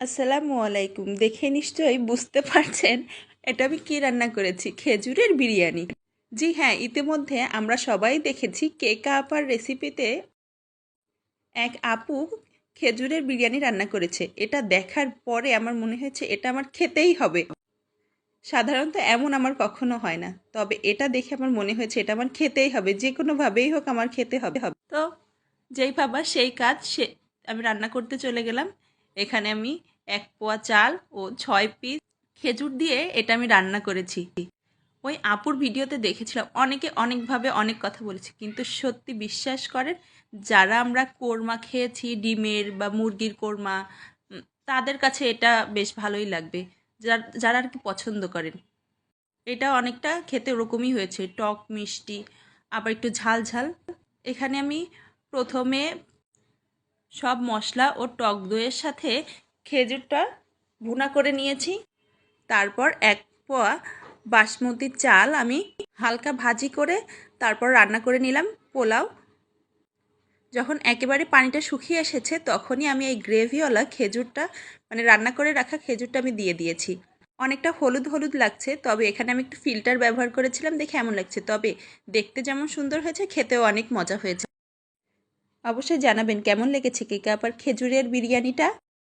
আসসালামু আলাইকুম। দেখে নিশ্চয়ই বুঝতে পারছেন এটা আমি কী রান্না করেছি? খেজুরের বিরিয়ানি। জি হ্যাঁ ইতিমধ্যে আমরা সবাই দেখেছি কেকা আপার রেসিপিতে এক আপু খেজুরের বিরিয়ানি রান্না করেছে। এটা দেখার পরে আমার মনে হয়েছে এটা আমার খেতেই হবে। সাধারণত এমন আমার কখনো হয় না। তবে এটা দেখে আমার মনে হয়েছে এটা আমার খেতেই হবে। যে কোনোভাবেই হোক আমার খেতে হবে। হবে তো যেই ভাবা সেই কাজ সে আমি রান্না করতে চলে গেলাম। এখানে আমি এক পোয়া চাল ও ছয় পিস খেজুর দিয়ে এটা আমি রান্না করেছি। ওই আপুর ভিডিওতে দেখেছিলাম, অনেকে অনেকভাবে অনেক কথা বলেছে, কিন্তু সত্যি বিশ্বাস করেন, যারা আমরা কোরমা খেয়েছি, ডিমের বা মুরগির কোরমা তাদের কাছে এটা বেশ ভালোই লাগবে যার- আর কি পছন্দ করেন। এটা অনেকটা খেতে ওরকমই হয়েছে, টক মিষ্টি, আবার একটু ঝাল ঝাল। এখানে আমি প্রথমে সব মশলা ও টক দইয়ের সাথে খেজুরটা ভুনা করে নিয়েছি। তারপর এক পোয়া বাসমতি চাল আমি হালকা ভাজি করে তারপর রান্না করে নিলাম পোলাও। যখন একেবারে পানিটা শুকিয়ে এসেছে তখনই আমি এই গ্রেভিওয়ালা খেজুরটা মানে রান্না করে রাখা খেজুরটা আমি দিয়ে দিয়েছি। অনেকটা হলুদ হলুদ লাগছে, তবে এখানে আমি একটু ফিল্টার ব্যবহার করেছিলাম দেখে এমন লাগছে। তবে দেখতে যেমন সুন্দর হয়েছে, খেতেও অনেক মজা হয়েছে। অবশ্যই জানাবেন কেমন লেগেছে কেকা আপার খেজুরের বিরিয়ানিটা।